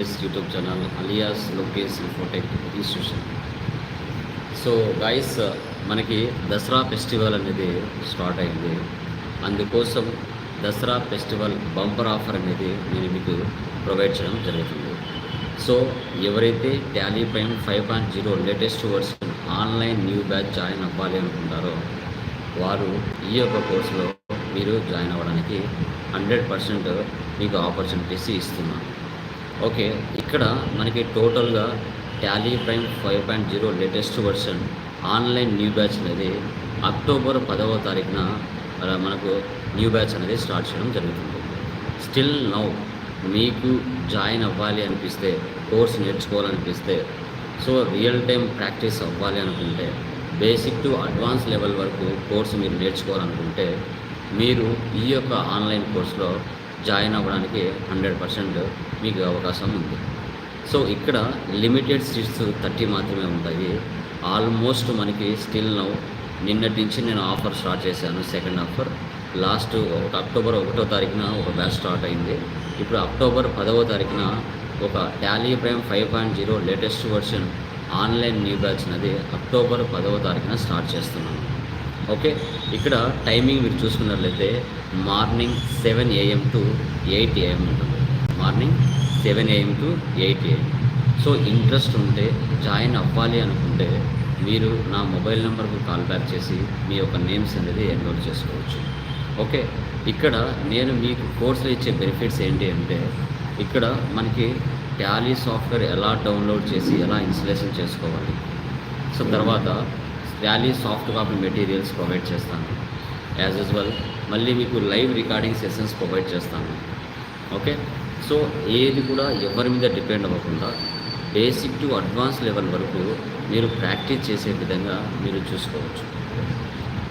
YouTube channel alias Lokesh Infotech institution so guys మనకి Dasara festival అనేది start అయింది. అందుకోసం దసరా ఫెస్టివల్ బంపర్ ఆఫర్ అనేది నేను మీకు ప్రొవైడ్ చేయడం జరుగుతుంది. సో ఎవరైతే ట్యాలీ పైన five point zero latest version online new batch join అవ్వాలి అనుకుంటారో వారు ఈ యొక్క కోర్సులో మీరు జాయిన్ అవ్వడానికి హండ్రెడ్ పర్సెంట్ మీకు ఆపర్చునిటీస్ ఇస్తున్నాను. ఓకే ఇక్కడ మనకి టోటల్గా Tally Prime five point zero latest version online new batch అనేది అక్టోబర్ పదవ తారీఖున మనకు న్యూ బ్యాచ్ అనేది స్టార్ట్ చేయడం జరుగుతుంది. స్టిల్ నౌ మీకు జాయిన్ అవ్వాలి అనిపిస్తే కోర్స్ నేర్చుకోవాలనిపిస్తే సో రియల్ టైం ప్రాక్టీస్ అవ్వాలి అనుకుంటే బేసిక్ టు అడ్వాన్స్ లెవెల్ వరకు కోర్సు మీరు నేర్చుకోవాలనుకుంటే మీరు ఈ యొక్క ఆన్లైన్ కోర్సులో జాయిన్ అవ్వడానికి హండ్రెడ్ పర్సెంట్ మీకు అవకాశం ఉంది. సో ఇక్కడ లిమిటెడ్ సీట్స్ థర్టీ మాత్రమే ఉంటాయి. ఆల్మోస్ట్ మనకి స్టిల్ నౌ నిన్నటి నుంచి నేను ఆఫర్ స్టార్ట్ చేశాను సెకండ్ ఆఫర్. లాస్ట్ ఒక అక్టోబర్ ఒకటో తారీఖున ఒక బ్యాచ్ స్టార్ట్ అయింది. ఇప్పుడు అక్టోబర్ పదవ తారీఖున ఒక Tally Prime five point zero latest version online new batch అనేది అక్టోబర్ పదవ తారీఖున స్టార్ట్ చేస్తున్నాను. ఓకే? ఇక్కడ టైమింగ్ మీరు చూసుకున్నట్లయితే morning seven AM to eight AM ఉంటుంది. Morning seven AM to eight AM. So interest ఉంటే జాయిన్ అవ్వాలి అనుకుంటే మీరు నా మొబైల్ నెంబర్కు కాల్ బ్యాక్ చేసి మీ యొక్క నేమ్స్ అనేది ఎన్రోల్ చేసుకోవచ్చు. ఓకే? ఇక్కడ నేను మీకు కోర్సులో ఇచ్చే బెనిఫిట్స్ ఏంటి అంటే ఇక్కడ మనకి ట్యాలీ సాఫ్ట్వేర్ ఎలా డౌన్లోడ్ చేసి ఎలా ఇన్స్టలేషన్ చేసుకోవాలి. సో తర్వాత Tally soft copy materials provide చేస్తాను యాజ్ యూజువల్. మళ్ళీ మీకు లైవ్ రికార్డింగ్ సెషన్స్ ప్రొవైడ్ చేస్తాను. ఓకే? సో ఏది కూడా ఎవరి మీద డిపెండ్ అవ్వకుండా బేసిక్ టు అడ్వాన్స్ లెవెల్ వరకు మీరు ప్రాక్టీస్ చేసే విధంగా మీరు చూసుకోవచ్చు.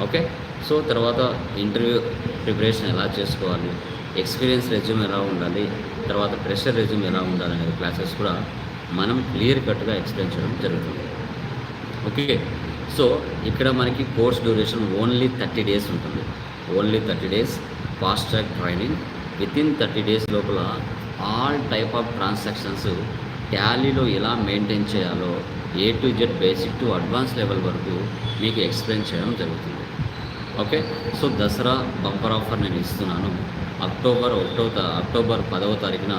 ఓకే? సో తర్వాత ఇంటర్వ్యూ ప్రిపరేషన్ ఎలా చేసుకోవాలి ఎక్స్పీరియన్స్ రెజ్యూమ్ ఎలా ఉండాలి తర్వాత ప్రెషర్ రెజ్యూమ్ ఎలా ఉండాలి అనే క్లాసెస్ కూడా మనం క్లియర్ కట్గా ఎక్స్ప్లెయిన్ చేయడం జరుగుతుంది. ఓకే? సో ఇక్కడ మనకి course duration only thirty days ఉంటుంది. Only thirty days fast track training. Within thirty days లోపల ఆల్ టైప్ ఆఫ్ ట్రాన్సాక్షన్స్ ట్యాలీలో ఎలా మెయింటైన్ చేయాలో A to Z basic to advance level వరకు మీకు ఎక్స్ప్లెయిన్ చేయడం జరుగుతుంది. Okay? So Dasara bumper offer నేను ఇస్తున్నాను. అక్టోబర్ ఒకటో అక్టోబర్ పదవ తారీఖున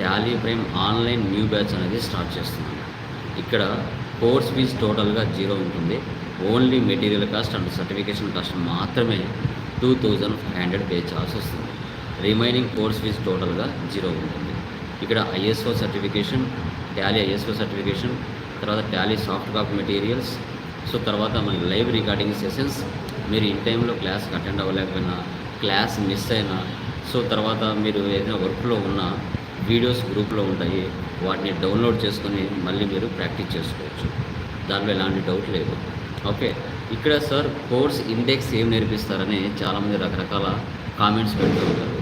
Tally Prime online new batch అనేది స్టార్ట్ చేస్తున్నాను. ఇక్కడ కోర్స్ ఫీజ్ టోటల్గా జీరో ఉంటుంది. Only material cost and certification cost మాత్రమే two thousand five hundred pay చేయాల్సి వస్తుంది. రిమైనింగ్ కోర్స్ ఫీజ్ టోటల్గా జీరో ఉంటుంది. ఇక్కడ ISO certification Tally ISO certification తర్వాత Tally soft copy materials so తర్వాత మన లైవ్ రికార్డింగ్ సెషన్స్. మీరు ఇన్ టైంలో క్లాస్కి అటెండ్ అవ్వలేకపోయినా క్లాస్ మిస్ అయినా సో తర్వాత మీరు ఏదైనా వర్క్లో ఉన్న వీడియోస్ గ్రూప్లో ఉంటాయి. వాటిని డౌన్లోడ్ చేసుకొని మళ్ళీ మీరు ప్రాక్టీస్ చేసుకోవచ్చు. దాంట్లో ఎలాంటి డౌట్ లేదు. ఓకే. ఇక్కడ సార్ కోర్స్ ఇండెక్స్ ఏం నేర్పిస్తారని చాలామంది రకరకాల కామెంట్స్ పెడుతూ ఉంటారు.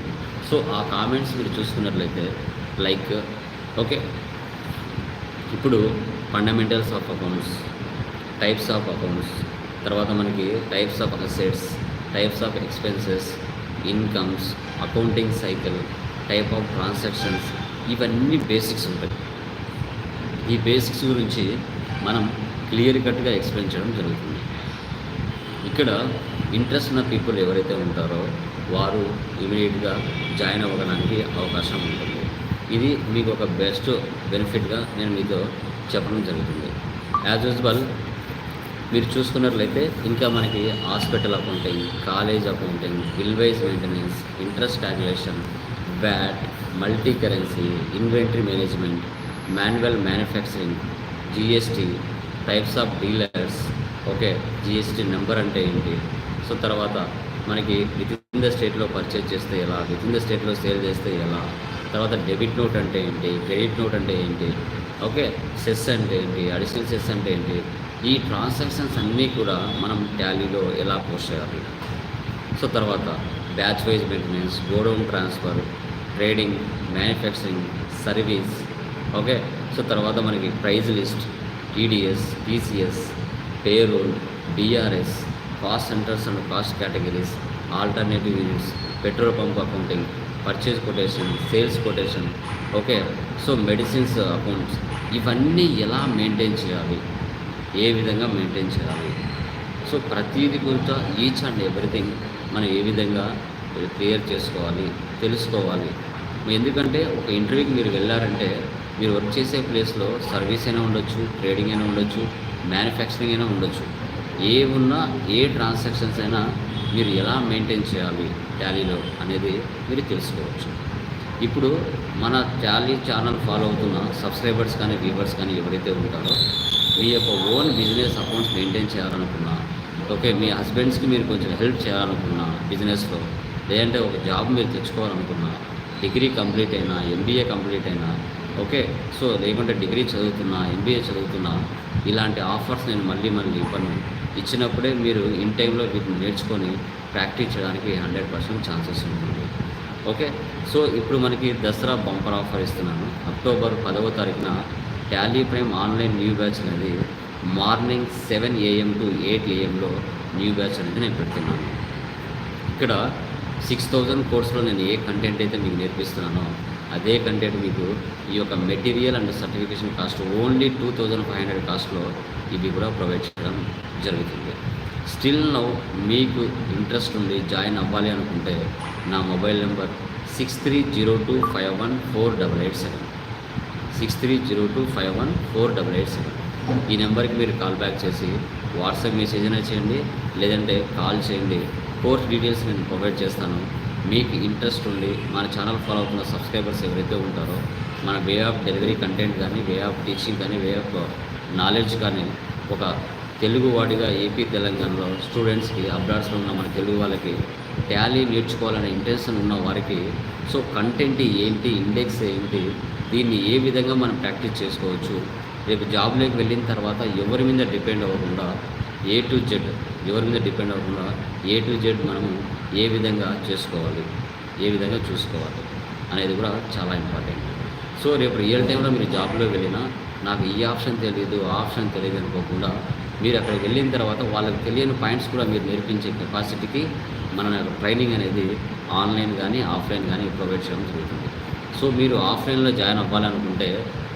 సో ఆ కామెంట్స్ మీరు చూసుకున్నట్లయితే లైక్ ఓకే. ఇప్పుడు fundamentals of accounts types of accounts తర్వాత మనకి types of assets types of expenses incomes accounting cycle type of transactions ఇవన్నీ బేసిక్స్ ఉంటాయి. ఈ బేసిక్స్ గురించి మనం క్లియర్ కట్గా ఎక్స్ప్లెయిన్ చేయడం జరుగుతుంది. ఇక్కడ ఇంట్రెస్ట్ ఉన్న పీపుల్ ఎవరైతే ఉంటారో వారు ఇమీడియట్గా జాయిన్ అవ్వడానికి అవకాశం ఉంటుంది. ఇది మీకు ఒక బెస్ట్ బెనిఫిట్గా నేను మీతో చెప్పడం జరుగుతుంది. యాజ్ యూజువల్ మీరు చూసుకున్నట్లయితే ఇంకా మనకి hospital accounting college accounting billwise maintenance interest calculation VAT multi currency inventory management manual manufacturing GST types of dealers. Okay GST number అంటే ఏంటి? సో తర్వాత మనకి విత్ ఇన్ ద స్టేట్లో పర్చేజ్ చేస్తే ఎలా? విత్ ఇన్ ద స్టేట్లో సేల్ చేస్తే ఎలా? తర్వాత డెబిట్ నోట్ అంటే ఏంటి? క్రెడిట్ నోట్ అంటే ఏంటి? ఓకే సెస్ అంటే ఏంటి? అడిషనల్ సెస్ అంటే ఏంటి? ఈ ట్రాన్సాక్షన్స్ అన్నీ కూడా మనం టాలీలో ఎలా పోస్ట్ చేయాలి? సో తర్వాత batch wise maintenance godown transfer trading manufacturing service okay so తర్వాత మనకి price list TDS TCS payroll DRS cost centres and cost categories alternative units petrol pump accounting purchase quotation sales quotation okay so medicines accounts ఇవన్నీ ఎలా maintain చేయాలి? ఏ విధంగా maintain చేయాలి? So ప్రతిదీ గురించి each and everything మనం ఏ విధంగా క్లియర్ చేసుకోవాలి తెలుసుకోవాలి. ఎందుకంటే ఒక ఇంటర్వ్యూకి మీరు వెళ్ళారంటే మీరు వర్క్ చేసే ప్లేస్లో సర్వీస్ అయినా ఉండొచ్చు ట్రేడింగ్ అయినా ఉండొచ్చు మ్యానుఫ్యాక్చరింగ్ అయినా ఉండొచ్చు. ఏ ఉన్నా ఏ ట్రాన్సాక్షన్స్ అయినా మీరు ఎలా మెయింటైన్ చేయాలి ట్యాలీలో అనేది మీరు తెలుసుకోవచ్చు. ఇప్పుడు మన ట్యాలీ ఛానల్ ఫాలో అవుతున్న సబ్స్క్రైబర్స్ కానీ వ్యూవర్స్ కానీ ఎవరైతే ఉంటారో మీ యొక్క ఓన్ బిజినెస్ అకౌంట్స్ మెయింటైన్ చేయాలనుకున్నా ఓకే మీ హస్బెండ్స్కి మీరు కొంచెం హెల్ప్ చేయాలనుకున్నా బిజినెస్లో లేదంటే ఒక జాబ్ మీరు తెచ్చుకోవాలనుకున్నా డిగ్రీ కంప్లీట్ అయినా ఎంబీఏ కంప్లీట్ అయినా ఓకే సో లేకుంటే డిగ్రీ చదువుతున్నా ఎంబీఏ చదువుతున్నా ఇలాంటి ఆఫర్స్ నేను మళ్ళీ మళ్ళీ ఇవ్వను. ఇచ్చినప్పుడే మీరు ఇన్ టైంలో వీటిని నేర్చుకొని ప్రాక్టీస్ చేయడానికి హండ్రెడ్ పర్సెంట్ ఛాన్సెస్ ఉంటుంది. ఓకే సో ఇప్పుడు మనకి దసరా బంపర్ ఆఫర్ ఇస్తున్నాను. అక్టోబర్ పదవ తారీఖున Tally Prime online new batch అనేది morning seven AM to eight ఏఎంలో new batch అనేది నేను పెడుతున్నాను. ఇక్కడ సిక్స్ థౌజండ్ కోర్స్లో నేను ఏ కంటెంట్ అయితే మీకు నేర్పిస్తున్నానో అదే కంటెంట్ మీకు ఈ యొక్క material and certification cost only two thousand five hundred కాస్ట్లో ఇవి కూడా ప్రొవైడ్ చేయడం జరుగుతుంది. స్టిల్ నౌ మీకు ఇంట్రెస్ట్ ఉండి జాయిన్ అవ్వాలి అనుకుంటే నా mobile number six three zero two five one four double eight seven six three zero two five one four double eight seven ఈ నెంబర్కి మీరు కాల్ బ్యాక్ చేసి వాట్సాప్ మెసేజ్ అయినా చేయండి లేదంటే కాల్ చేయండి. కోర్స్ డీటెయిల్స్ నేను ప్రొవైడ్ చేస్తాను. మీకు ఇంట్రెస్ట్ ఉండి మన ఛానల్ ఫాలో అవుతున్న సబ్స్క్రైబర్స్ ఎవరైతే ఉంటారో మన వే ఆఫ్ డెలివరీ కంటెంట్ కానీ వే ఆఫ్ టీచింగ్ కానీ వే ఆఫ్ నాలెడ్జ్ కానీ ఒక తెలుగు వాడిగా ఏపీ తెలంగాణలో స్టూడెంట్స్కి అబ్రాడ్స్లో ఉన్న మన తెలుగు వాళ్ళకి ట్యాలీ నేర్చుకోవాలనే ఇంటెన్షన్ ఉన్న వారికి సో కంటెంట్ ఏంటి ఇండెక్స్ ఏంటి దీన్ని ఏ విధంగా మనం ప్రాక్టీస్ చేసుకోవచ్చు రేపు జాబ్లోకి వెళ్ళిన తర్వాత ఎవరి మీద డిపెండ్ అవ్వకుండా ఏ టు జెడ్ ఎవరి మీద డిపెండ్ అవ్వకుండా ఏ టు జెడ్ మనము ఏ విధంగా చేసుకోవాలి? ఏ విధంగా చూసుకోవాలి? అనేది కూడా చాలా ఇంపార్టెంట్ సో రేపు రియల్ టైంలో మీరు జాబ్లో వెళ్ళినా నాకు ఈ ఆప్షన్ తెలియదు ఆ ఆప్షన్ తెలియదు అనుకోకుండా మీరు అక్కడికి వెళ్ళిన తర్వాత వాళ్ళకి తెలియని పాయింట్స్ కూడా మీరు నేర్పించే కెపాసిటీకి మన ట్రైనింగ్ అనేది ఆన్లైన్ కానీ ఆఫ్లైన్ కానీ ప్రొవైడ్ చేయడం జరుగుతుంది. సో మీరు ఆఫ్లైన్లో జాయిన్ అవ్వాలనుకుంటే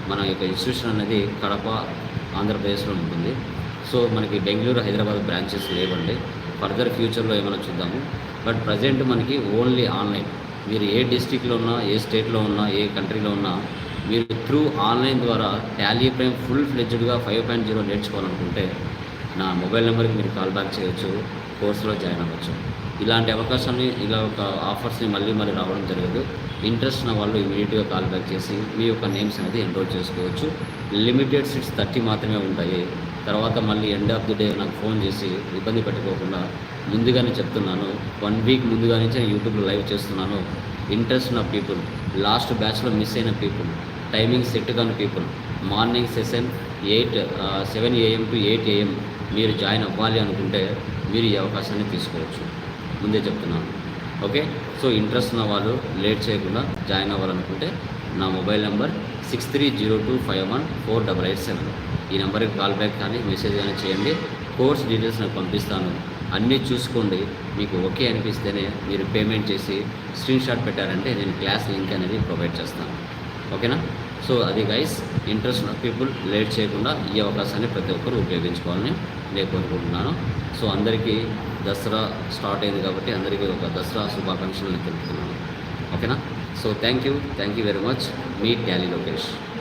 మన యొక్క ఇన్స్టిట్యూషన్ అనేది కడప ఆంధ్రప్రదేశ్లో ఉంటుంది. సో మనకి బెంగళూరు హైదరాబాద్ బ్రాంచెస్ లేవండి. ఫర్దర్ ఫ్యూచర్లో ఏమైనా చూద్దాము. బట్ ప్రజెంట్ మనకి ఓన్లీ ఆన్లైన్ మీరు ఏ డిస్టిక్లో ఉన్నా ఏ స్టేట్లో ఉన్నా ఏ కంట్రీలో ఉన్నా మీరు త్రూ ఆన్లైన్ ద్వారా టాలీ ప్రైమ్ ఫుల్ ఫ్లెడ్జ్డ్గా ఫైవ్ పాయింట్ జీరో నేర్చుకోవాలనుకుంటే నా మొబైల్ నెంబర్కి మీరు కాల్ బ్యాక్ చేయొచ్చు కోర్సులో జాయిన్ అవ్వచ్చు. ఇలాంటి అవకాశాన్ని ఇలా ఒక ఆఫర్స్ని మళ్ళీ మళ్ళీ రావడం జరగదు. ఇంట్రెస్ట్ ఉన్న వాళ్ళు ఇమీడియట్గా కాల్ బ్యాక్ చేసి మీ యొక్క నేమ్స్ అనేది ఎన్రోల్ చేసుకోవచ్చు. లిమిటెడ్ సీట్స్ థర్టీ మాత్రమే ఉంటాయి. తర్వాత మళ్ళీ ఎండ్ ఆఫ్ ది డే నాకు ఫోన్ చేసి ఇబ్బంది పెట్టుకోకుండా ముందుగానే చెప్తున్నాను. వన్ వీక్ ముందుగా నుంచి నేను యూట్యూబ్లో లైవ్ చేస్తున్నాను. ఇంట్రెస్ట్ ఉన్న పీపుల్ లాస్ట్ బ్యాచ్లో మిస్ అయిన పీపుల్ టైమింగ్ సెట్ కాని people morning session eight seven AM to eight AM మీరు జాయిన్ అవ్వాలి అనుకుంటే మీరు ఈ అవకాశాన్ని తీసుకోవచ్చు. ముందే చెప్తున్నాను. ఓకే సో ఇంట్రెస్ట్ ఉన్న వాళ్ళు లేట్ చేయకుండా జాయిన్ అవ్వాలనుకుంటే నా mobile number six three zero two five one four double eight seven. ఈ నెంబర్కి కాల్ బ్యాక్ కానీ మెసేజ్ కానీ చేయండి. కోర్స్ డీటెయిల్స్ నాకు పంపిస్తాను. అన్నీ చూసుకోండి. మీకు ఓకే అనిపిస్తేనే మీరు పేమెంట్ చేసి స్క్రీన్ షాట్ పెట్టారంటే నేను క్లాస్ లింక్ అనేది ప్రొవైడ్ చేస్తాను. ఓకేనా? సో అది గైస్ ఇంట్రెస్ట్ ఉన్న పీపుల్ లేట్ చేయకుండా ఈ అవకాశాన్ని ప్రతి ఒక్కరు ఉపయోగించుకోవాలని నేను కోరుకుంటున్నాను. సో అందరికీ దసరా స్టార్ట్ అయింది కాబట్టి అందరికీ ఒక దసరా శుభాకాంక్షలు నేను తెలుపుతున్నాను. ఓకేనా? So thank you, thank you very much. Meet Danny Lokesh.